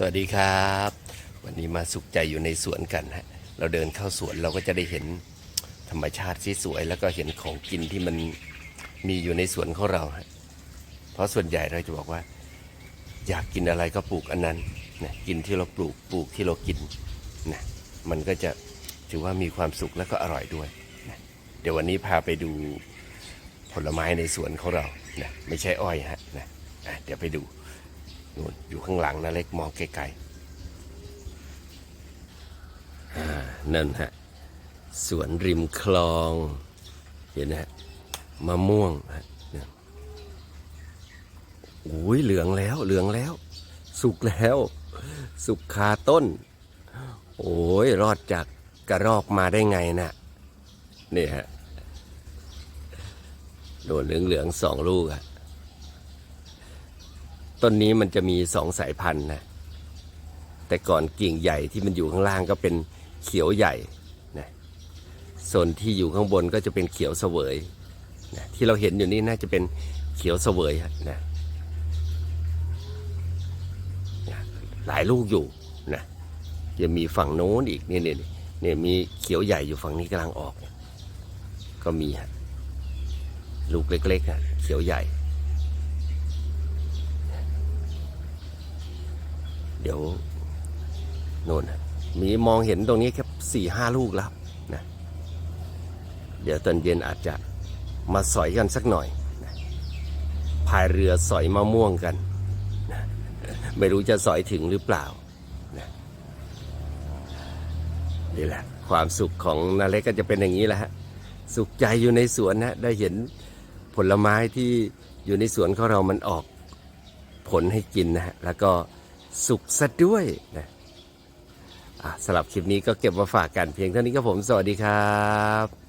สวัสดีครับ วันนี้มาสุขใจอยู่ในสวนกันฮะเราเดินเข้าสวนเราก็จะได้เห็นธรรมชาติที่สวยแล้วก็เห็นของกินที่มันมีอยู่ในสวนของเราฮะเพราะส่วนใหญ่เราจะบอกว่า อยากกินอะไรก็ปลูกอันนั้นนะกินที่เราปลูกปลูกที่เรากินนะมันก็จะถือว่ามีความสุขแล้วก็อร่อยด้วยนะเดี๋ยววันนี้พาไปดูผลไม้ในสวนของเรานะไม่ใช่อ้อยฮะนะอะเดี๋ยวไปดู นู่นอยู่ข้างหลังนะเล็กมองไกลๆอ่านั่นฮะสวนริมคลอง เห็นฮะมะม่วงฮะโอ้ยเหลืองแล้วเหลืองแล้ว สุกแล้ว สุกคาต้น โอ้ยรอดจากกระรอกมาได้ไงนะ่ะนี่ฮะโดนเหลืองเหลืองๆสองลูกอะ ต้นนี้มันจะมีสองสายพันธุ์นะแต่ก่อนกิ่งใหญ่ที่มันอยู่ข้างล่างก็เป็นเขียวใหญ่นะส่วนที่อยู่ข้างบนก็จะเป็นเขียวเสวยนะที่เราเห็นอยู่นี่น่าจะเป็นเขียวเสวยนะนะหลายลูกอยู่นะยังมีฝั่งโน้นอีกนี่นี่เนี่ยมีเขียวใหญ่อยู่ฝั่งนี้กำลังออก ก็มีฮะลูกเล็กๆฮะเขียวใหญ่ เดี๋ยวโน่นมีมองเห็นตรงนี้แค่สี่ห้าลูกแล้วนะเดี๋ยวตอนเย็นอาจจะมาสอยกันสักหน่อยนะพายเรือสอยมะม่วงกันนะไม่รู้จะสอยถึงหรือเปล่านะนี่แหละความสุขของนาเล็กก็จะเป็นอย่างนี้แหละฮะสุขใจอยู่ในสวนนะได้เห็นผลไม้ที่อยู่ในสวนของเรามันออกผลให้กินนะฮะแล้วก็ สุกซะด้วยนะอะสำหรับคลิปนี้ก็เก็บมาฝากกันเพียงเท่านี้ก็ผม สวัสดีครับ